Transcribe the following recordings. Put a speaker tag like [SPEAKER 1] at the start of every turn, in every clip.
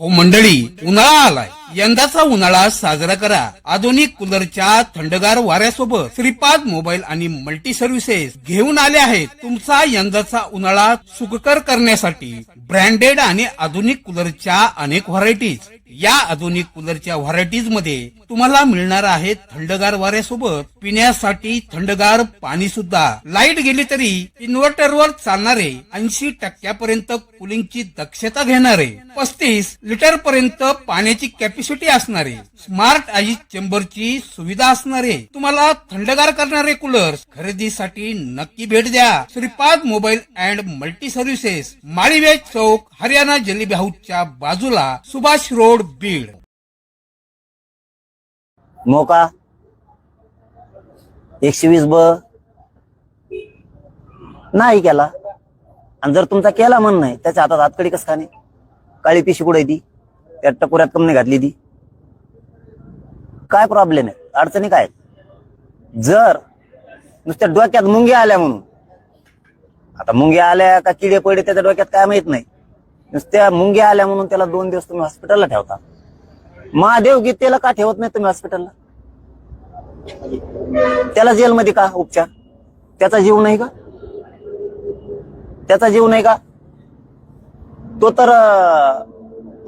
[SPEAKER 1] हो मंडळी उन्हाळा आलाय. यंदाचा उन्हाळा साजरा करा. आधुनिक कूलरच्या थंडगार वाऱ्यासोबत श्रीपाद मोबाईल आणि मल्टी सर्व्हिसेस घेऊन आले आहेत. तुमचा यंदाचा उन्हाळा सुखकर करण्यासाठी ब्रँडेड आणि आधुनिक कूलरच्या अनेक व्हरायटीज या आधुनिक कूलरच्या व्हरायटीजमध्ये तुम्हाला मिळणार आहे थंडगार वाऱ्यासोबत पिण्यासाठी थंडगार पाणी सुद्धा लाइट गेली तरी इन्व्हर्टरवर चालणारे ऐंशी टक्क्यापर्यंत कुलिंगची दक्षता घेणारे पस्तीस लिटर पर्यंत पाण्याची कॅपॅसिटी असणारे स्मार्ट आईस चेंबरची सुविधा असणारे तुम्हाला थंडगार करणारे कूलर्स खरेदीसाठी नक्की भेट द्या. Shripad mobile and multi services Maliwej चौक हरियाणा जलेबी हाऊसच्या बाजूला सुभाष रोड बीड.
[SPEAKER 2] मोका एकशे वीस ब. नाही केला. आणि जर तुमचा केला म्हण नाही त्याच्या हातात हातकडी कसं खाणे? काळी पिशी कुठे ती? त्या टकोऱ्यात नाही घातली ती. काय प्रॉब्लेम आहे? अडचणी काय जर नुसत्या डोक्यात मुंग्या आल्या म्हणून आता मुंग्या आल्या का किडे पडे त्याच्या डोक्यात काय माहीत नाही. नुसत्या मुंग्या आल्या म्हणून त्याला दोन दिवस तुम्ही हॉस्पिटलला ठेवता. महादेव गीतेला का ठेवत नाही तुम्ही हॉस्पिटलला त्याला जेलमध्ये का उपचार? त्याचा जीव नाही का? त्याचा जीव नाही का? तो तर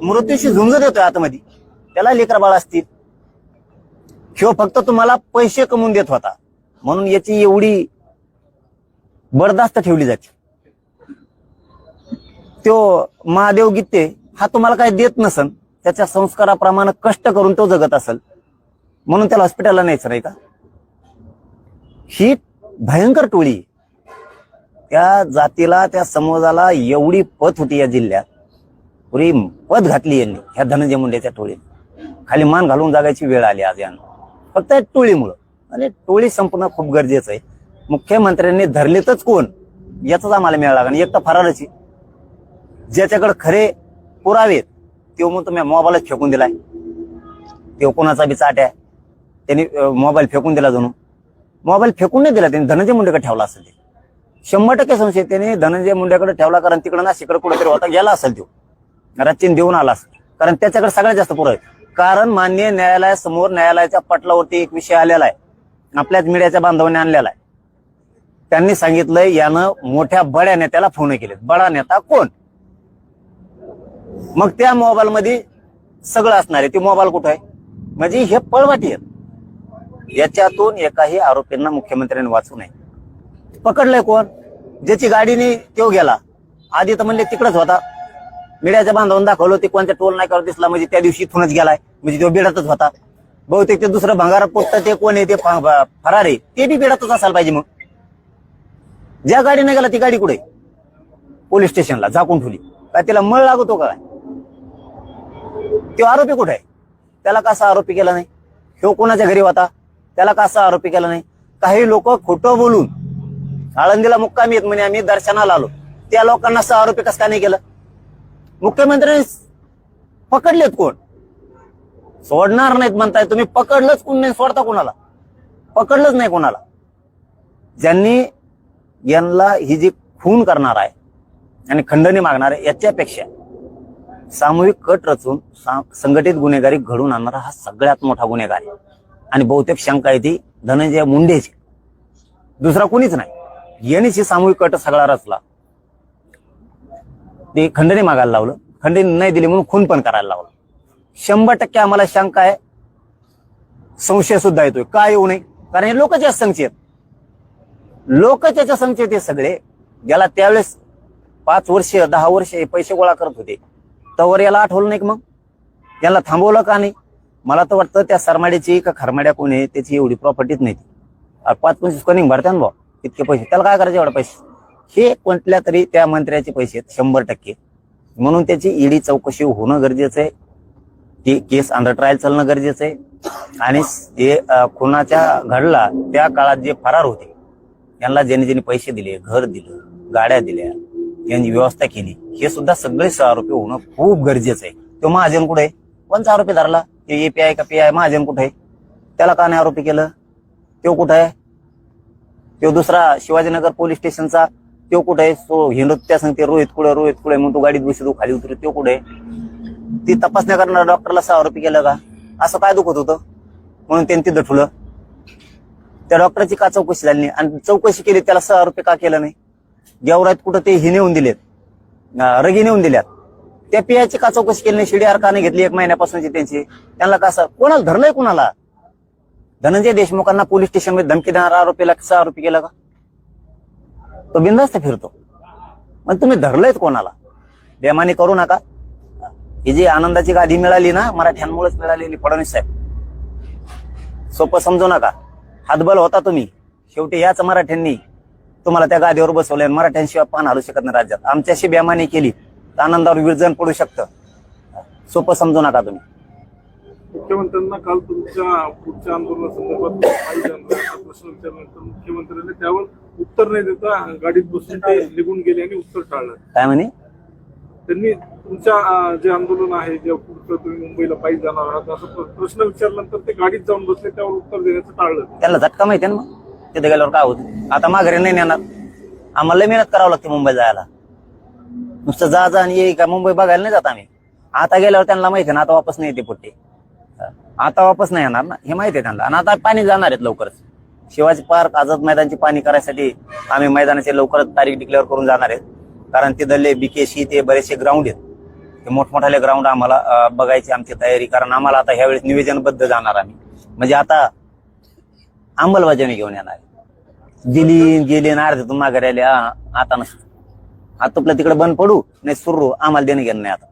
[SPEAKER 2] मृत्यूशी झुंज देतोय आतमध्ये. त्याला लेकर बाळ असतील. ह्यो फक्त तुम्हाला पैसे कमवून देत होता. म्हणून याची एवढी बरदास्त ठेवली जाते. तो महादेव गीते हा तुम्हाला काय देत नसन. त्याच्या संस्काराप्रमाणे कष्ट करून तो जगत असेल. म्हणून त्याला हॉस्पिटलला न्यायचं नाही का? ही भयंकर टोळी. त्या जातीला त्या समाजाला एवढी पत होती या जिल्ह्यात. पुरी पद घातली यांनी ह्या धनंजय मुंडेच्या टोळीने. खाली मान घालून जागायची वेळ आली आज यांना. फक्त टोळीमुळं. आणि टोळी संपणं खूप गरजेचं आहे. मुख्यमंत्र्यांनी धरलेतच कोण? याचाच आम्हाला मिळाला आणि एक तर फरारच. आहे ज्याच्याकडे खरे पुरावे त्यो तो मग तुम्ही मोबाईलच फेकून दिलाय. तो कोणाचा बी चाट आहे. त्यांनी मोबाईल फेकून दिला जणू मोबाईल फेकून नाही दिला त्यांनी. धनंजय मुंडेकडे ठेवला असेल ते. शंभर टक्के संशय त्याने धनंजय मुंडेकडे ठेवला कारण तिकडे नाशिकडे कुठेतरी होता गेला असेल तो रचिन देऊन आलास. कारण त्याच्याकडे सगळ्यात जास्त पुरावे कारण मान्य न्यायालयासमोर न्यायालयाच्या पटलावरती एक विषय आलेला आहे. आपल्याच मीडियाच्या बांधवाने आणलेला आहे. त्यांनी सांगितलंय यानं मोठ्या बड्या नेत्याला फोन केले बडा नेता कोण? मग त्या मोबाईल मध्ये सगळं असणार आहे. ते मोबाईल कुठं आहे? म्हणजे हे पळवाटी आहेत. याच्यातून एकाही आरोपींना मुख्यमंत्र्यांनी वाचू नये. पकडलंय कोण? ज्याची गाडीने तो गेला. आधी तर म्हणले तिकडच होता. मीडियाच्या बांधवून दाखवलं ते कोणत्या टोल नाक्यावर दिसला म्हणजे त्या दिवशी इथूनच गेलाय म्हणजे तो बिडातच होता. बहुतेक ते दुसरं भंगार पोचतात ते कोण आहे ते फरार आहे ते बी बिडातच असायला पाहिजे मग. ज्या गाडीने गेला ती गाडी कुठे? पोलीस स्टेशनला झाकून ठेवली. काय तिला मळ लागतो का काय? तो आरोपी कुठे आहे? त्याला कसा आरोपी केला नाही? ह्यो कोणाच्या घरी होता? त्याला कसा आरोपी केला नाही? काही लोक खोटं बोलून आळंदीला मुक्कामी येत म्हणे आम्ही दर्शनाला आलो. त्या लोकांना असं आरोपी कसं काय नाही केलं? मुख्यमंत्र्यांनी पकडलेत कोण? सोडणार नाहीत म्हणताय तुम्ही. पकडलंच कोण नाही सोडता कोणाला? पकडलंच नाही कोणाला. ज्यांनी यांना ही जी खून करणार आहे आणि खंडणी मागणार आहे याच्यापेक्षा सामूहिक कट रचून संघटित गुन्हेगारी घडून आणणारा हा सगळ्यात मोठा गुन्हेगार आहे. आणि बहुतेक शंका आहे ती धनंजय मुंडेची. दुसरा कोणीच नाही. यांनीच ही सामूहिक कट सगळा रचला. ते खंडणी मागायला लावलं. खंडणी नाही दिली म्हणून खून पण करायला लावलं. शंभर टक्के आम्हाला शंका आहे. संशय सुद्धा येतोय. का येऊ नये? कारण हे लोकच्या संख्येत लोक त्याच्या संख्येत हे सगळे. ज्याला त्यावेळेस पाच वर्ष दहा वर्ष हे पैसे गोळा करत होते. तवर याला आठवलं नाही मग? याला थांबवलं का नाही? मला तर वाटतं त्या सरमाड्याची का खरमाड्या कोणी आहे, त्याची एवढी प्रॉपर्टीच नाही अरे पाच पंचवीस कनिंग भरत्या ना भाऊ इतके पैसे. त्याला काय करायचे एवढे पैसे? हे कोणत्या तरी त्या मंत्र्याचे पैसे आहेत शंभर टक्के. म्हणून त्याची ईडी चौकशी होणं गरजेचं आहे. ती केस अंडर ट्रायल चालणं गरजेचं आहे. आणि जे खुनाच्या घडला त्या काळात जे फरार होते यांना ज्यांनी ज्यांनी पैसे दिले घर दिलं गाड्या दिल्या यांनी व्यवस्था केली हे सुद्धा सगळे आरोपी होणं खूप गरजेचं आहे. तो महाजन कुठे आहे? कोणचा आरोपी धरला? ते ए पी आय का पी आय महाजन कुठे आहे? त्याला का नाही आरोपी केलं? तो कुठे आहे? तो दुसरा शिवाजीनगर पोलीस स्टेशनचा तो कुठे आहे? तो हिंदू त्या सांगते रोहित कुठे रोहित कुठे म्हणून तो गाडीत बसतो खाली उतरतो तो कुठे आहे? ती तपासण्या करणारा डॉक्टरला सहा रुपये केलं का? असं काय दुखत होतं? म्हणून त्यांनी तिथं ठुलं त्या डॉक्टरची का चौकशी झाली नाही? आणि चौकशी केली त्याला सहा रुपये का केलं नाही? गेवरात कुठं ते हे नेऊन दिलेत. रगी नेऊन दिल्यात. त्या पियाची का चौकशी केली नाही? शिडीआर का नाही घेतली एक महिन्यापासूनची त्यांची. त्यांना कसं कोणाला धरलंय कोणाला? धनंजय देशमुखांना पोलीस स्टेशनमध्ये धमकी देणारा आरोपीला सहा रुपये केला का? तो बिंदास्त फिरतो. मग तुम्ही धरलंयत कोणाला? बेमानी करू नका. ही जी आनंदाची गादी मिळाली ना मराठ्यांमुळेच मिळालेली फडणवीस साहेब. सोपं समजू नका. हातबल होता तुम्ही. शेवटी याच मराठ्यांनी तुम्हाला त्या गादीवर बसवलंय मराठ्यांशिवाय पान हलू शकत नाही राज्यात. आमच्याशी बेमानी केली तर आनंदावर विरजन पडू शकतं. सोपं समजू नका तुम्ही.
[SPEAKER 3] मुख्यमंत्र्यांना काल तुमच्या पुढच्या आंदोलनासंदर्भात प्रश्न विचारल्यानंतर मुख्यमंत्र्यांनी त्यावर उत्तर नाही देता गाडीत बसून ते निघून गेले आणि उत्तर टाळलं.
[SPEAKER 2] काय म्हणे?
[SPEAKER 3] त्यांनी तुमच्या जे आंदोलन आहे जे पुढचं तुम्ही मुंबईला पायी जाणार आहात असं प्र- प्रश्न विचारल्यानंतर ते गाडीत जाऊन बसले त्यावर उत्तर देण्याचं टाळलं.
[SPEAKER 2] त्याला झटका माहिती ना मग? तिथे गेल्यावर काय होतं? आता माघारी नाही नेणार. आम्हाला मेहनत करावं लागते मुंबई जायला. नुसतं जा जा आणि ये का मुंबई बघायला नाही जात आम्ही. आता गेल्यावर त्यांना माहिती ना आता वापस नाही येते पुट्टे. आता वापस नाही येणार ना? हे माहिती आहे त्यांना. आणि आता पाणी जाणार आहेत लवकरच. शिवाजी पार्क आझाद मैदानची पाणी करायसाठी आम्ही मैदानाचे लवकरच तारीख डिक्लेअर करून जाणार आहेत. कारण तिथले बीकेसी ते बरेचसे ग्राउंड आहेत. ते मोठमोठाले ग्राउंड आम्हाला बघायची आमची तयारी. कारण आम्हाला आता ह्यावेळेस निवेदनबद्ध जाणार आम्ही. म्हणजे आता अंमलबजावणी घेऊन येणार आहे. गेली गेली ना अर्ध्यातून माघारी घरी आले आता नसतं. आता तिकडे बंद पडू नाही सुरू. आम्हाला देणं घेणं नाही आता.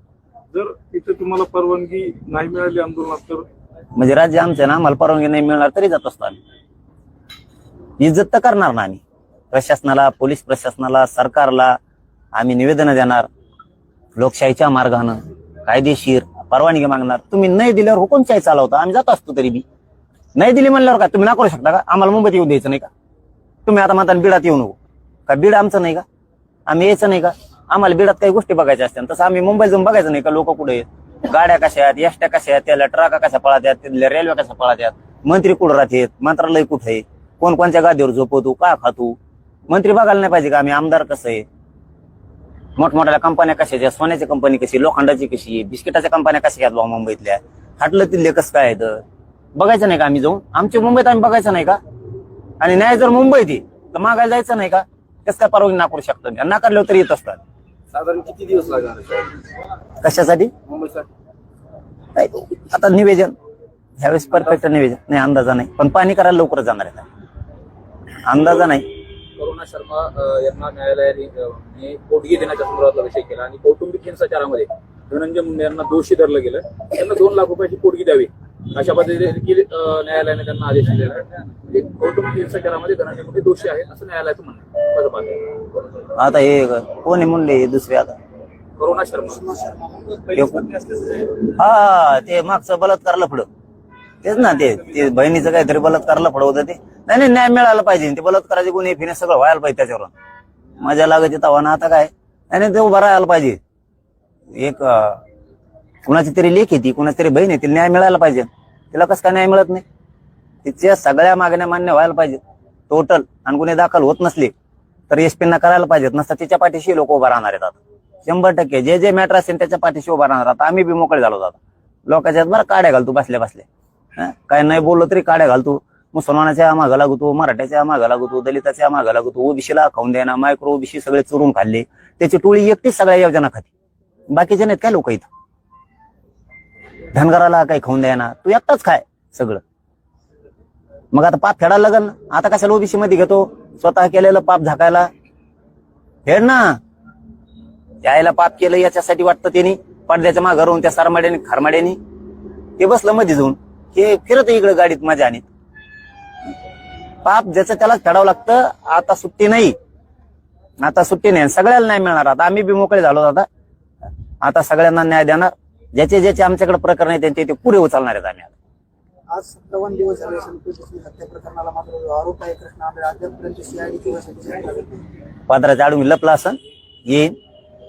[SPEAKER 3] जर तिथे तुम्हाला परवानगी नाही मिळाली आंदोलनात तर?
[SPEAKER 2] म्हणजे राज्य आमचं ना आम्हाला परवानगी नाही मिळणार तरी जात असतो आम्ही. इज्जत तर करणार ना आम्ही. प्रशासनाला पोलीस प्रशासनाला सरकारला आम्ही निवेदन देणार. लोकशाहीच्या मार्गानं कायदेशीर परवानगी मागणार. तुम्ही नाही दिल्यावर हुकुमशाही चालवता. आम्ही जात असतो तरी बी. नाही दिली म्हणल्यावर का तुम्ही ना करू शकता का? आम्हाला मुंबईत येऊ द्यायचं नाही का? तुम्ही आता म्हणता बिडात येऊ नको. का बीड आमचं नाही का? आम्ही यायचं नाही का? आम्हाला बिडात काही गोष्टी बघायच्या असतात तसं आम्ही मुंबईत जाऊन बघायचं नाही का? लोक कुठे आहेत? गाड्या कशा आहेत एसट्या कशा आहेत त्याला ट्रका कशा पळत आहेत तिथल्या रेल्वे कशा पळत आहेत मंत्री कुठं राहतात मंत्रालय कुठं आहे? कोण कोणत्या गादीवर झोपवतो का खातो? मंत्री बघायला नाही पाहिजे का आम्ही? आमदार कसं आहे? मोठमोठ्या कंपन्या कशाच्या आहेत? सोन्याची कंपनी कशी लोखंडाची कशी आहे? बिस्किटाच्या कंपन्या कशा आहेत बाबा मुंबईतल्या? हाटलं तिथले कसं काय आहेत? बघायचं नाही का आम्ही जाऊन? आमच्या मुंबईत आम्ही बघायचं नाही का? आणि नाही जर मुंबईत तर मागायला जायचं नाही का? कसं काय परवानगी नाकारू शकतो? नाकारल्यावर तर येत असतात.
[SPEAKER 3] साधारण किती दिवस लागणार?
[SPEAKER 2] कशासाठी?
[SPEAKER 3] मुंबईसाठी.
[SPEAKER 2] आता निवेदन. ह्यावेळेस परफेक्ट निवेदन. नाही अंदाजा नाही. पण पाणी करायला लवकरच जाणार आहे अंदाजा नाही.
[SPEAKER 4] करुणा शर्मा अ, यांना न्यायालयाने पोटगी देण्याच्या संदर्भातला विषय केला आणि कौटुंबिक हिंसाचारामध्ये धनंजय मुंडे यांना दोषी धरलं गेलं. त्यांना दोन लाख रुपयाची पोटगी द्यावी अशा पद्धतीने देखील, अ, न्यायालयाने त्यांना आदेश दिलेला आहे. म्हणजे कौटुंबिक हिंसाचारामध्ये धनंजय मुंडे दोषी आहेत असं न्यायालयाचं म्हणणं आहे. आहे.
[SPEAKER 2] आता हे कोण आहे म्हणले हे दुसरे आता.
[SPEAKER 4] करुणा शर्मा.
[SPEAKER 2] हे कोण? हा ते मागचं बलात्कार लफड. तेच ना ते ते बहिणीचं काहीतरी बलात्कार लफड होतं ते. नाही नाही न्याय मिळाला पाहिजे. ते बलात्काराचे गुन्हे फिने सगळं व्हायला पाहिजे त्याच्यावर मजा लागत तवा ना आता काय? नाही नाही, ते उभं राहायला पाहिजे. एक अं, कुणाची तरी लेख येते कुणाची तरी बहीण येते न्याय मिळायला पाहिजे. तिला कसं काय न्याय मिळत नाही? तिच्या सगळ्या मागण्या मान्य व्हायला पाहिजे. टोटल आणि गुन्हे दाखल होत नसले. तर एसपींना करायला पाहिजेत नसतं तिच्या पाठीशी लोक उभा राहणार आहेत आता. शंभर टक्के जे जे मॅटर असेल त्याच्या पाठीशी उभा राहणार. आता आम्ही बी मोकळे झालो आता. लोकांच्या बरं काड्या घालतो बसल्या बसल्या काय नाही बोललो तरी काड्या घालतो मुसलमानाच्या मागं लागतो मराठ्याच्या मागं लागतो दलिताच्या मागं लागतो ओबीसीला खाऊन द्याना मायक्रो ओबीसी सगळे चोरून खाल्ले. त्याची टोळी एकटीच सगळ्या योजना खाती. बाकीचे नाहीत काय लोक इथं? धनगराला काही खाऊन द्यायना. तू एकटाच खाय सगळं. मग आता पाप फेडायला लागल ना. आता कशाला ओबीसी मध्ये घेतो? स्वतः केलेलं पाप झाकायला? फेड ना. यायला पाप केलं याच्यासाठी वाटतं त्यांनी पडद्याच्या माघार राहून त्या सरमाड्याने खारमाड्यानी. ते बसलं मध्ये जाऊन. हे फिरत इकडे गाडीत माझ्या आणि. पाप ज्याचं त्यालाच चढावं लागतं आता सुट्टी नाही. आता सुट्टी नाही सगळ्याला नाही मिळणार. आता आम्ही बी मोकळे झालो आता. आता सगळ्यांना न्याय देणार. ज्याचे ज्याचे आमच्याकडे प्रकरण आहे त्यांचे ते पुरे उचलणार आहेत आम्ही आता.
[SPEAKER 5] आज सत्तावन्न दिवस झाले संतोषी हत्या प्रकरणाला मात्र आरोप आहे कृष्ण आंबे अद्यापर्यंत सीआयडी किंवा सीबीआय लागत नाही.
[SPEAKER 2] पदराच्या आडून लपला असन येईन.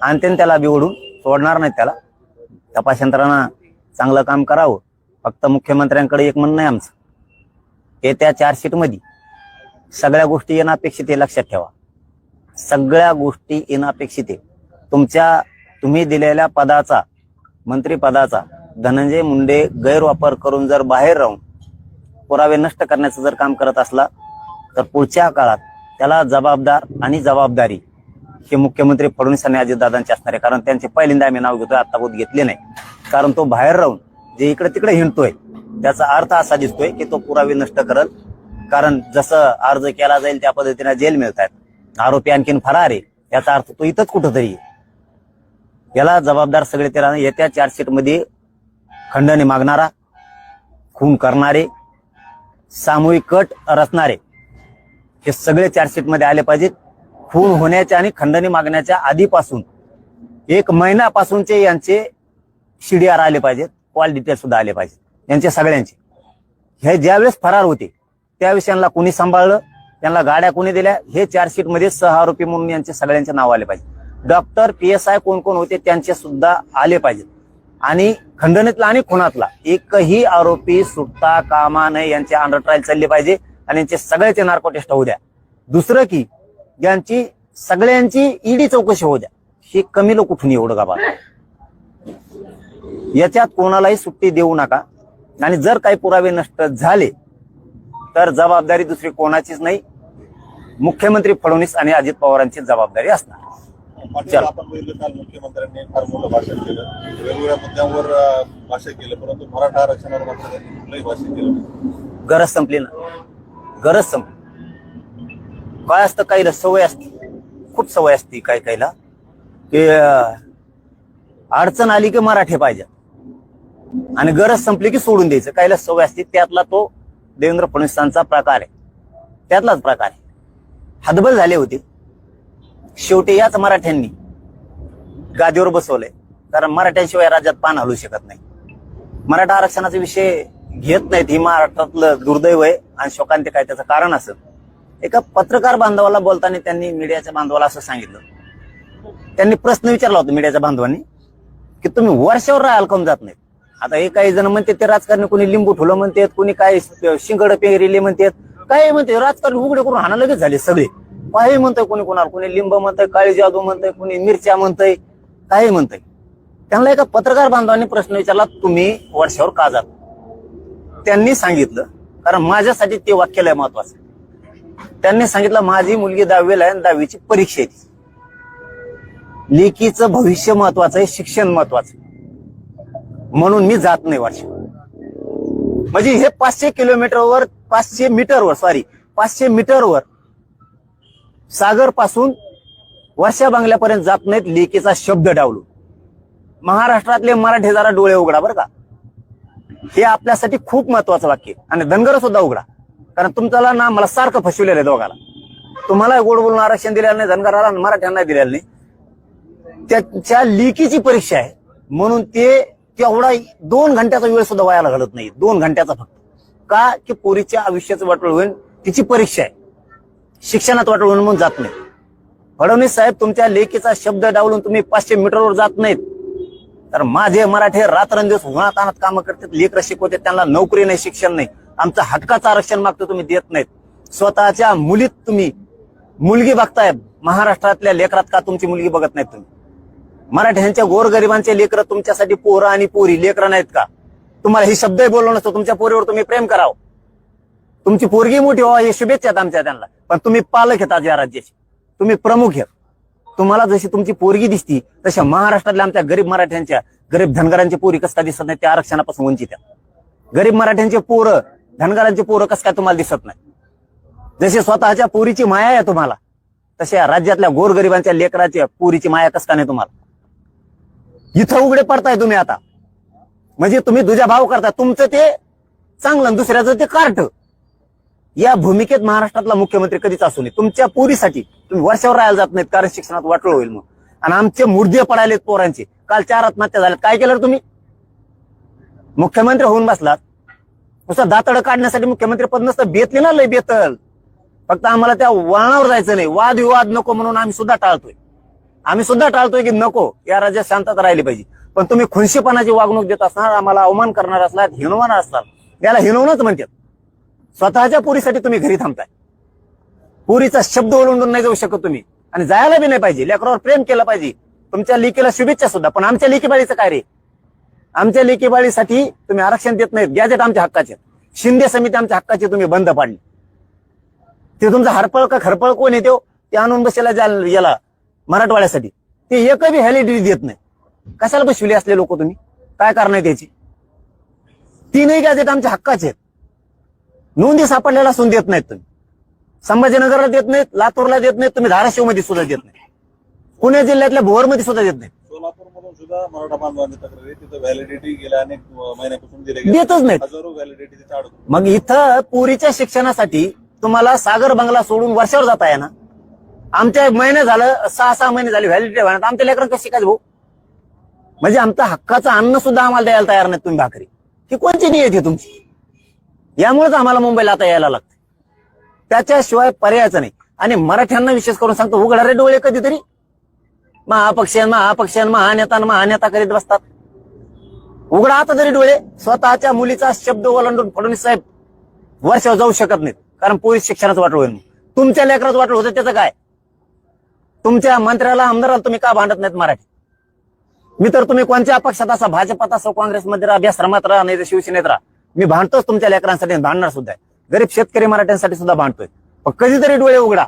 [SPEAKER 2] आणतेन त्याला बिवडून सोडणार नाहीत त्याला. तपास यंत्रणा चांगलं काम करावं. फक्त मुख्यमंत्र्यांकडे एक म्हणणं आहे आमचं. ते त्या मध्ये सगळ्या गोष्टी येणं अपेक्षित आहे लक्षात ठेवा. सगळ्या गोष्टी येणं अपेक्षित आहे. तुमच्या तुम्ही दिलेल्या पदाचा मंत्रिपदाचा धनंजय मुंडे गैरवापर करून जर बाहेर राहून पुरावे नष्ट करण्याचं जर काम करत असला तर पुढच्या काळात त्याला जबाबदार आणि जबाबदारी हे मुख्यमंत्री फडणवीस आणि अजितदादांचे असणार आहे. कारण त्यांचे पहिल्यांदा आम्ही नाव घेतोय आताबोध घेतले नाही. कारण तो बाहेर राहून जे इकडे तिकडे हिंडतोय त्याचा अर्थ असा दिसतोय की तो पुरावे नष्ट करल. कारण जसं अर्ज केला जाईल त्या पद्धतीने जेल मिळत आहेत आरोपी आणखीन फरार आहे. याचा अर्थ तो इथंच कुठंतरी याला जबाबदार सगळे त्याला येत्या चार्जशीटमध्ये खंडणी मागणारा खून करणारे सामूहिक कट रचणारे हे सगळे चार्जशीटमध्ये आले पाहिजेत. खून होण्याच्या आणि खंडणी मागण्याच्या आधीपासून एक महिन्यापासूनचे यांचे सीडीआर आले पाहिजेत. कॉल डिटेल सुद्धा आले पाहिजेत. यांचे सगळ्यांचे. हे ज्यावेळेस फरार होते त्यावेळेस यांना कुणी सांभाळलं? त्यांना गाड्या कोणी दिल्या? हे चार्जशीटमध्ये सह आरोपी म्हणून यांचे सगळ्यांचे नाव आले पाहिजे डॉक्टर पी एस आय कोण कोण होते त्यांचे सुद्धा आले पाहिजेत. आणि खंडणीतला आणि खुनातला एकही आरोपी सुटता कामा नये यांचे अंडर ट्रायल चालले पाहिजे आणि यांचे सगळ्याचे नार्को टेस्ट होऊ द्या. दुसरं की यांची सगळ्यांची ईडी चौकशी होऊ द्या. हे कमी लोक कुठून एवढं गाबा याच्यात कोणालाही सुट्टी देऊ नका. आणि जर काही पुरावे नष्ट झाले तर जबाबदारी दुसरी कोणाचीच नाही. मुख्यमंत्री फडणवीस आणि अजित पवारांची जबाबदारी असणार.
[SPEAKER 6] पाटील आपण बघितलं काल मुख्यमंत्र्यांनी फार मोठं भाषण केलं. वेगवेगळ्या मुद्द्यांवर भाषण केलं परंतु मराठा आरक्षणावर मात्र त्यांनी कुठलंही भाषण केलं
[SPEAKER 2] गरज संपली ना. गरज संपली. काय असतं काहीला सवय असते. खूप सवय असते काही काहीला. की अडचण आली की मराठे पाहिजे आणि गरज संपली की सोडून द्यायचं. काहीला सवय असते त्यातला तो देवेंद्र फडणवीसांचा प्रकार आहे. त्यातलाच प्रकार आहे. हदबल झाले होते. शेवटी याच मराठ्यांनी गादीवर बसवलंय. कारण मराठ्यांशिवाय राज्यात पान हलू शकत नाही. मराठा आरक्षणाचा विषय घेत नाहीत ही महाराष्ट्रातलं दुर्दैव आहे आणि शोकांत काय त्याचं कारण असं. एका पत्रकार बांधवाला बोलताना त्यांनी मीडियाच्या बांधवाला असं सांगितलं. त्यांनी प्रश्न विचारला होता मीडियाच्या बांधवांनी की तुम्ही वर्षावर राहायला कम जात नाहीत? आता हे काही जण म्हणते ते राजकारणी कोणी लिंबू ठुलं म्हणतात कोणी काय शिंगड पेरिले म्हणतात काय म्हणते राजकारण उघडे करून हाना लगेच झाले सगळे. काही म्हणतंय कोणी कोणाला कोणी लिंब म्हणतंय काळी जादू म्हणतंय कोणी मिरच्या म्हणतंय काही म्हणतंय. त्यांना एका पत्रकार बांधवांनी प्रश्न विचारला तुम्ही वर्षावर का जात? त्यांनी सांगितलं कारण माझ्यासाठी ते वाक्याला महत्वाचं त्यांनी सांगितलं माझी मुलगी दहावीला आहे दहावीची परीक्षा आहे लेकीचं भविष्य महत्वाचं आहे शिक्षण महत्वाचं म्हणून मी जात नाही वर्ष म्हणजे हे पाचशे किलोमीटरवर पाचशे मीटरवर सॉरी पाचशे मीटरवर सागरपासून वर्षा बांगल्यापर्यंत जात नाहीत लेकीचा शब्द डावलू महाराष्ट्रातले मराठी जरा डोळे उघडा बरं का. हे आपल्यासाठी खूप महत्वाचं वाक्य आहे. आणि धनगर सुद्धा उघडा. कारण तुमच्याला ना मला सारखं फसविलेलं आहे दोघाला. तुम्हाला गोड बोलून आरक्षण दिलेलं नाही धनगराला आणि मराठ्यांना दिलेलं नाही. त्याच्या लिकीची परीक्षा आहे. म्हणून ते तेवढा दोन घंट्याचा वेळ सुद्धा वायाला घालत नाही. दोन घंट्याचा फक्त. का? की पोरीच्या आयुष्याचं वाटोळ होईल तिची परीक्षा आहे. शिक्षणात वाटवून म्हणून जात नाही फडणवीस साहेब तुमच्या लेखीचा शब्द डावलून तुम्ही पाचशे मीटरवर जात नाहीत. तर माझे मराठे रात्रंदिवस उन्हात आणत कामं करतात लेकर शिकवते त्यांना नोकरी नाही शिक्षण नाही. आमचं हक्काचं आरक्षण मागतो तुम्ही देत नाहीत. स्वतःच्या मुलीत तुम्ही मुलगी बघताय महाराष्ट्रातल्या लेकरात का तुमची मुलगी बघत नाहीत तुम्ही? मराठ्यांच्या गोरगरिबांचे लेकर तुमच्यासाठी पोरं आणि पोरी लेकरं नाहीत का? तुम्हाला हे शब्दही बोललो नसतो तुमच्या पोरीवर तुम्ही प्रेम करावं. तुमची पोरगी मोठी व्हावं हे शुभेच्छा आमच्या त्यांना. पण तुम्ही पालक आहेत आज या राज्याचे. तुम्ही प्रमुख आहेत. तुम्हाला जशी तुमची पोरगी दिसती तशा महाराष्ट्रातल्या आमच्या गरीब मराठ्यांच्या गरीब धनगरांची पोरी कस दिसत नाही त्या आरक्षणापासून वंचित आहेत. गरीब मराठ्यांचे पोरं धनगरांचे पोरं कस काय तुम्हाला दिसत नाही जशी स्वतःच्या पोरीची माया आहे तुम्हाला तशा राज्यातल्या गोरगरिबांच्या लेकराच्या पोरीची माया कस का नाही तुम्हाला. इथं उघडे पडताय तुम्ही आता. म्हणजे तुम्ही दुजा भाव करता तुमचं ते चांगलं दुसऱ्याचं ते कार्ट. या भूमिकेत महाराष्ट्रातला मुख्यमंत्री कधीच असू नये. तुमच्या पोरीसाठी तुम्ही वर्षावर राहायला जात नाहीत कारण शिक्षणात वाटळ होईल मग आणि आमचे मुर्दे पडायलेत पोरांचे. काल चार आत्महत्या झाल्यात. काय केलं तुम्ही? मुख्यमंत्री होऊन बसलात. नुसतं दातड काढण्यासाठी मुख्यमंत्री पद नसतं. बेतले ना लय बेतल. फक्त आम्हाला त्या वळणावर जायचं नाही. वादविवाद नको म्हणून आम्ही सुद्धा टाळतोय. आम्ही सुद्धा टाळतोय की नको या राज्यात शांतता राहिली पाहिजे. पण तुम्ही खुनशीपणाची वागणूक देत असणार आम्हाला अवमान करणार असलात हिणवणार असणार. याला हिणवणंच म्हणतात. स्वतःच्या पुरीसाठी तुम्ही घरी थांबताय. पुरीचा शब्द ओलांडून नाही जाऊ शकत तुम्ही. आणि जायला बी नाही पाहिजे. लेकरावर प्रेम केलं पाहिजे. तुमच्या लेकीला शुभेच्छा सुद्धा. पण आमच्या लेकीबाळीचं काय रे? आमच्या लेकीबाळीसाठी तुम्ही आरक्षण देत नाहीत. गॅजेट आमच्या हक्काचे शिंदे समिती आमच्या हक्काची तुम्ही बंद पाडली. ते तुमचा हरपळ का खरपळ कोण येतो ते? आणून बसेला याला मराठवाड्यासाठी. ते एकही हॅलिडिटी देत नाही. कशाला बसविले असले लोक तुम्ही? काय कारण आहे त्याची? तीनही गॅजेट आमच्या हक्काचे आहेत. नोंदी सापडलेला असून देत नाहीत तुम्ही. संभाजीनगरला देत नाहीत लातूरला देत नाहीत तुम्ही धाराशिवमध्ये सुद्धा देत नाही पुणे जिल्ह्यातल्या भोरमध्ये सुद्धा देत नाही
[SPEAKER 6] सोलापूर मधून सुद्धा मराठा बांधवांनी तक्रार आहे तिथं व्हॅलिडिटी गेल्या अनेक महिन्यापासून दिले गेले.
[SPEAKER 2] देतच नाहीत.
[SPEAKER 6] हजारो अडकून
[SPEAKER 2] मग इथं पुरीच्या शिक्षणासाठी तुम्हाला सागर बंगला सोडून वर्षावर जाता आहे ना आमच्या एक महिने झालं सहा सहा महिने झाले व्हॅलिडिटी व्हायला आमच्या लेकरांना कशी काय भाऊ? म्हणजे आमचं हक्काचं अन्न सुद्धा आम्हाला द्यायला तयार नाही तुम्ही भाकरी. ही कोणची नियत आहे तुमची? यामुळेच आम्हाला मुंबईला आता यायला लागतं त्याच्याशिवाय पर्यायचं नाही. आणि मराठ्यांना विशेष करून सांगतो उघडा रे डोळे कधीतरी. महापक्षीय महापक्षीय महानेता आणि महानेता करीत बसतात. उघडा आता तरी डोळे स्वतःच्या मुलीचा शब्द ओलांडून फडणवीस साहेब वर्षावर जाऊ शकत नाहीत कारण पोलीस शिक्षणाचं वाटलं होईल तुमच्या लेकराचं वाटलं होतं त्याचं काय? तुमच्या मंत्र्याला आमदाराला तुम्ही का भांडत नाहीत मराठी? मी तर तुम्ही कोणत्या पक्षात असा भाजपात असो काँग्रेसमध्ये राहा अभ्यासक्रमात राहा नाही तर शिवसेनेत राहा. मी भांडतोच तुमच्या लेकरांसाठी भांडणार सुद्धा आहे. गरीब शेतकरी मराठ्यांसाठी सुद्धा भांडतोय. पण कधीतरी डोळे उघडा.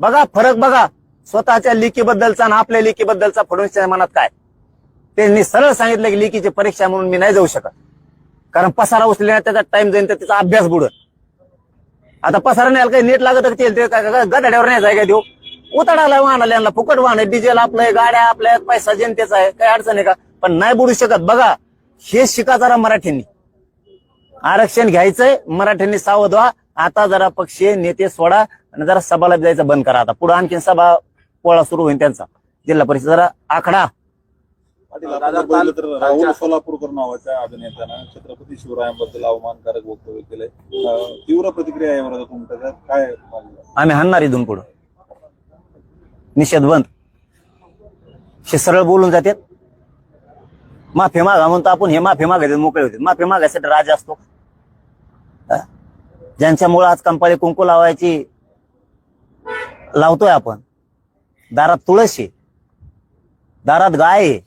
[SPEAKER 2] बघा फरक बघा. स्वतःच्या लिकीबद्दलचा आणि आपल्या लिकीबद्दलचा फडणवीसच्या मनात काय? त्यांनी सरळ सांगितलं की लिकीची परीक्षा म्हणून मी नाही जाऊ शकत. कारण पसारा उचलण्यात त्याचा टाइम जाईल तर त्याचा अभ्यास बुडत आता पसारा नाही काही नीट लागत गडाड्यावर ते काय नाही जाय काय देऊ उताडाला वाहन यांना फुकट वाहन आहे. डिझेल आपलं गाड्या आपल्या पैसा जनतेचा आहे काही अडचण आहे का? पण नाही बुडू शकत. बघा हे शिका जरा मराठींनी आरक्षण घ्यायचंय मराठ्यांनी सावध व्हा. आता जरा पक्षीय नेते सोडा आणि जरा सभाला जायचं बंद करा आता. पुढे आणखीन सभा पोळा सुरू होईल त्यांचा. जिल्हा परिषद जरा आखडा.
[SPEAKER 6] राहुल सोलापूरकर नावाच्या अभिनेत्यानं छत्रपती शिवरायांबद्दल अवमानकारक वक्तव्य केलंय. तीव्र प्रतिक्रिया आहे तुमच्या काय
[SPEAKER 2] आम्ही हाणणार इथून पुढं. निषेध बंद. हे सरळ बोलून जातात. माफी मागा म्हणतो आपण हे माफी मागायचे मोकळे होते. माफी मागायसाठी राजा असतो. ज्यांच्यामुळे आज कंपाळी कुंकू लावायची लावतोय आपण. दारात तुळस आहे दारात गाय. आहे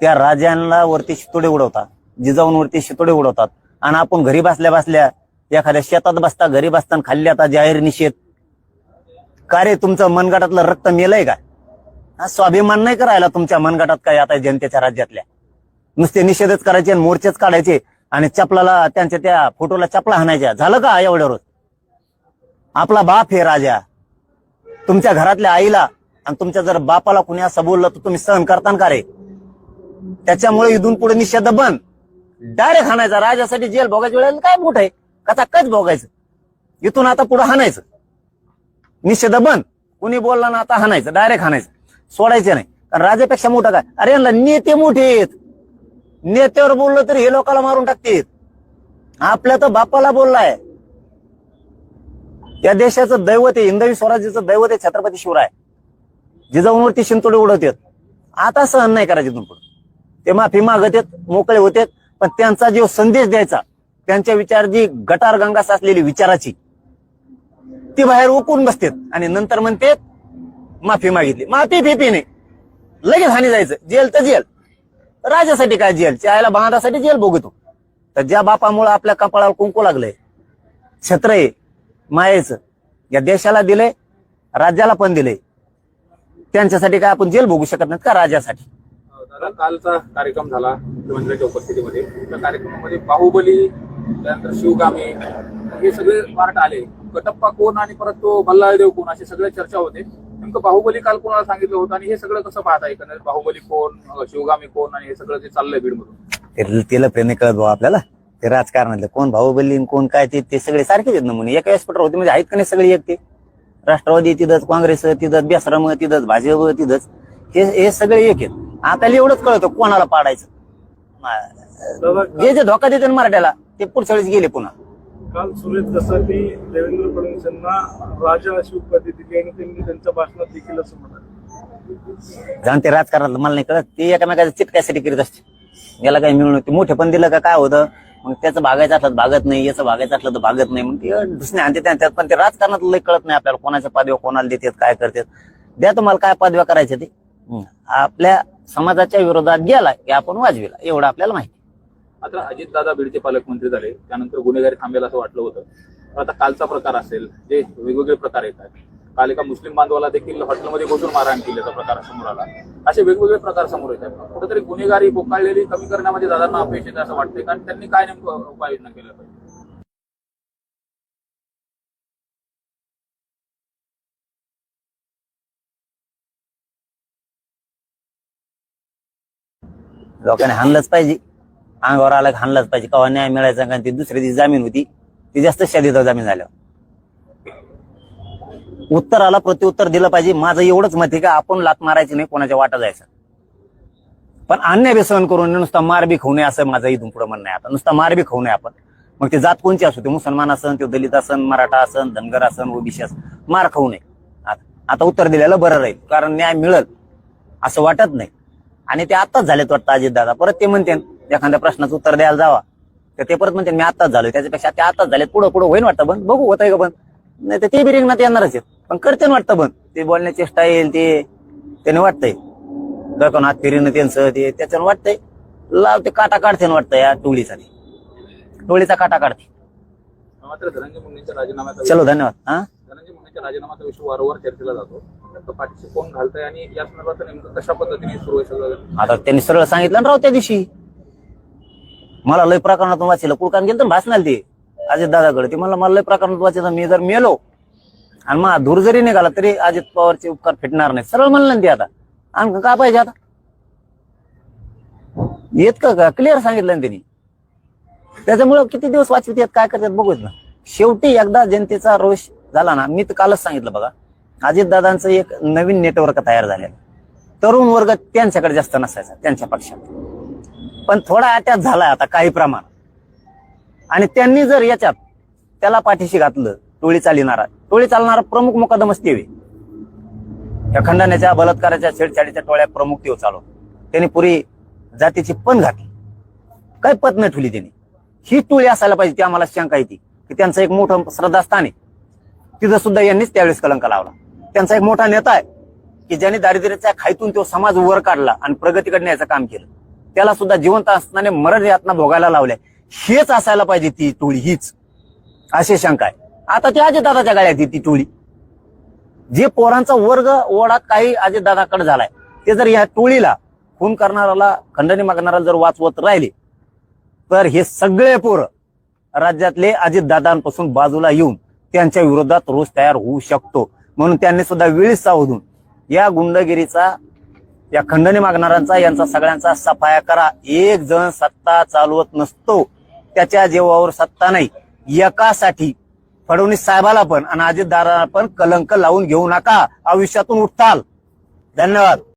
[SPEAKER 2] त्या राजांना वरती शितोडे उडवतात जिजाऊन वरती शितोडे उडवतात. आणि आपण घरी बसल्या बसल्या एखाद्या शेतात बसता घरी बसताना खाल्ली आता जाहीर निषेध. का रे तुमचं मनगटातलं रक्त मेलंय का? स्वाभिमान नाही करायला तुमच्या मनगटात काय आता जनतेच्या राज्यातल्या? नुसते निषेधच करायचे आणि मोर्चेच काढायचे आणि चपलाला त्यांच्या त्या फोटोला चपला हाणायच्या झालं का एवढ्या रोज? आपला बाप हे राजा. तुमच्या घरातल्या आईला आणि तुमच्या जर बापाला कुणी असं बोललं तर तुम्ही सहन करताना का रे? त्याच्यामुळे इथून पुढे निषेध बंद. डायरेक्ट हाणायचा. राजासाठी जेल भोगायच्या वेळेला काय मोठ आहे? कसा कच भोगायचं? इथून आता पुढे हाणायचं. निषेध बंद. कुणी बोलला ना आता हाणायचं. डायरेक्ट हाणायचं. सोडायचे नाही. कारण राजापेक्षा मोठा काय? अरे यांना नेते मोठे आहेत नेत्यावर बोललं तरी हे लोकांना मारून टाकतील. आपल्या तर बापाला बोललाय. या देशाचं दैवत आहे हिंदवी स्वराज्याचं दैवत आहे छत्रपती शिवराय. जिजाऊंवरती शिंतोडे उडवतात. आता सहन नाही करायचे इथून पुढे. ते माफी मागत मोकळे होते पण त्यांचा जो संदेश द्यायचा त्यांच्या विचार जी गटार गंगा साचलेली विचाराची ती बाहेर ओकून बसतेत आणि नंतर म्हणते माफी मागितली. माफी फिफी नाही. लगेच हानी जायचं. जेल तर जेल. राजासाठी काय जेल? चायला बांधासाठी जेल भोगतो. तर ज्या बापामुळे आपल्या कपाळावर कुंकू लागलंय छत्र आहे मायेचं या देशाला दिलंय राज्याला पण दिलंय. त्यांच्यासाठी काय आपण जेल भोगू शकत नाहीत का राजासाठी?
[SPEAKER 4] हो, कालचा कार्यक्रम झाला मुख्यमंत्र्यांच्या उपस्थितीमध्ये त्या कार्यक्रमामध्ये बाहुबली त्यानंतर शिवगामी हे सगळे पार्ट आले. कटप्पा कोण आणि परत तो बल्लाळदेव कोण अशी सगळे चर्चा होते. नेमकं बाहुबली काल कोणाला सांगितलं होतं? आणि हे सगळं कसं पाहता एकंदरीत? बाहुबली कोण? शिवगामी कोण? आणि हे सगळं जे चाललंय बीडमधून?
[SPEAKER 2] ते तिला प्रेम नाही कळत भाऊ आपल्याला. ते राजकारणातलं कोण? आणि कोण? काय ते? ते सगळे सारखेच आहेत नमुने एका व्यासपीठावर होते. म्हणजे आहेत का नाही सगळे एक ते राष्ट्रवादी तिथंच काँग्रेस तिथंच बेसरम तिथंच भाजप तिथंच. हे हे सगळे एक आहेत. आता एवढंच कळतं कोणाला पाडायचं. जे जे धोका देते मराठ्याला ते पुढच्या वेळेस गेले पुन्हा.
[SPEAKER 3] काल सुरेश कसाबी देवेंद्र फडणवीस यांना राजा अशी उपाधी दिली आणि त्यांनी त्यांच्या भाषणात देखील असं म्हणाले.
[SPEAKER 2] जाऊन ते राजकारणात मला नाही कळत. ते एकामेकाच्या चिटकायसाठी करीत असते. याला काही मिळून मोठे पण दिलं का काय होतं? मग त्याचं भागायचं असलं तर भागत नाही याचं भागायचं असलं तर भागत नाही. मग ते दुसरे आणते त्यात पण ते राजकारणात लय कळत नाही आपल्याला कोणाच्या पदव्या कोणाला देतात काय करतात. द्या तुम्हाला काय पदव्या करायच्या ते. आपल्या समाजाच्या विरोधात गेला की आपण वाजविला. एवढं आपल्याला माहिती.
[SPEAKER 4] आता अजितदादा बीडचे पालकमंत्री झाले. त्यानंतर गुन्हेगारी थांबेल असं वाटलं होतं. आता कालचा प्रकार असेल जे वेगवेगळे प्रकार येतात. काल एका मुस्लिम बांधवाला देखील हॉटेलमध्ये घुसून मारहाण केल्याचा प्रकार समोर आला. असे वेगवेगळे प्रकार समोर आहेत कुठेतरी गुन्हेगारी बोकाळलेली कमी करण्यामध्ये दादांना अपयश येतं असं वाटतंय. कारण त्यांनी काय नेमकं उपाययोजना केल्या पाहिजे?
[SPEAKER 2] लोकांनी हाणलंच पाहिजे. अंगावर आला की पाहिजे. कवा न्याय मिळायचा कारण ती दुसरी दिवशी जामीन होती ती जास्त शादीत जामीन झाल्यावर. उत्तराला प्रत्युत्तर दिलं पाहिजे. माझं एवढंच मत आहे का आपण लात मारायची नाही कोणाच्या वाटा जायचं. पण अन्य व्यसन सहन करून नुसता मार बी खाऊ नये असं माझं इथून पुढे म्हणणं आहे. आता नुसता मार बी खाऊ नये आपण. मग ते जात कोणची असू ते मुसलमान असन ते दलित असन मराठा असन धनगर असन ओबीसी असन मार खाऊ नये. आता- आता उत्तर दिलेलं बरं राहील कारण न्याय मिळल असं वाटत नाही. आणि ते आताच झालेत वाटतं अजित दादा परत ते म्हणते एखाद्या प्रश्नाचं उत्तर द्यायला जावा. तर ते परत म्हणते मी आत्ताच झालोय. त्याच्यापेक्षा ते आत्ताच झालेत पुढं पुढं होईन वाटतं बंद बघू होतंय का बंद नाही तर ते बी रिंगणात येणारच आहेत. पण करते वाटतं बंद ते बोलण्याची स्टाईल ते त्याने वाटतंय. डोक्यावर हात फिरणं त्यांचं ते त्याच्यानं वाटतंय. लाव ते काटा काढते वाटतं या टोळीचा ते. टोळीचा काटा काढते.
[SPEAKER 4] मात्र धनंजय मुंडेंच्या राजीनाम्याचा
[SPEAKER 2] चलो धन्यवाद. हा?
[SPEAKER 4] धनंजय मुंडेंच्या विषय वारंवार चर्चेला जातो. नेमकं पाठीशी कोण घालतंय आणि या संदर्भात नेमकं कशा पद्धतीने सुरू आहे सगळं?
[SPEAKER 2] आता त्यांनी सरळ सांगितलं ना राव त्या दिवशी. मला लय प्रकरणातून वाचलं. कुळकान गेलं भासणार ते अजित दादाकडे. ते मला मला लय प्रकरणात वाचायचं मी जर मेलो आणि मग धूर जरी निघाला तरी अजित पवारचे उपकार फिटणार नाही सरळ म्हणलं ना ते आता. आणि का पाहिजे आता? येत का क्लिअर सांगितलं ना त्यांनी. त्याच्यामुळे किती दिवस वाचवित येत? काय करतात बघूच ना. शेवटी एकदा जनतेचा रोष झाला ना मी तर कालच सांगितलं बघा. अजित दादांचं एक नवीन नेटवर्क तयार झालेलं तरुण वर्ग त्यांच्याकडे जास्त नसायचा त्यांच्या पक्षात. पण थोडा अटॅच झालाय आता काही प्रमाण आणि त्यांनी जर याच्यात त्याला पाठीशी घातलं टोळी चालणारा टोळी चालणारा प्रमुख मुकादमच ते या खंडाण्याच्या बलात्काराच्या छेडछाडीच्या टोळ्या प्रमुख ते चालव त्यांनी पुरी जातीची पण घातली. काही पत नाही ठेवली त्यांनी. ही टोळी असायला पाहिजे ती आम्हाला शंका येते. की त्यांचं एक मोठं श्रद्धास्थान आहे. तिथं सुद्धा यांनीच त्यावेळेस कलंक लावला. त्यांचा एक मोठा नेता आहे की ज्याने दारिद्र्याच्या खाईतून तो समाज वर काढला आणि प्रगतीकडे न्यायचं काम केलं. त्याला सुद्धा जिवंत असताना मरण यातना भोगायला लावल्या. हेच असायला पाहिजे ती टोळी हीच. अशी शंका आहे. आता ती अजितदादाच्या गाड्यात ती टोळी. जे पोरांचा वर्ग ओढा काही अजितदादाकडे झालाय ते जर या टोळीला खून करणाऱ्याला खंडणी मागणाऱ्याला जर वाचवत राहिले तर हे सगळे पोरं राज्यातले अजितदादांपासून बाजूला येऊन त्यांच्या विरोधात रोष तयार होऊ शकतो. म्हणून त्यांनी सुद्धा वेळीच सावधून या गुंडगिरीचा या खंडणी मागणाऱ्यांचा यांचा सगळ्यांचा सफाया करा. एक जण सत्ता चालवत नसतो. त्याच्या जीवावर सत्ता नाही. एकासाठी फडणवीस साहेबाला पण आणि अजितदाराला पण कलंक लावून घेऊ नका. आयुष्यातून उठताल. धन्यवाद.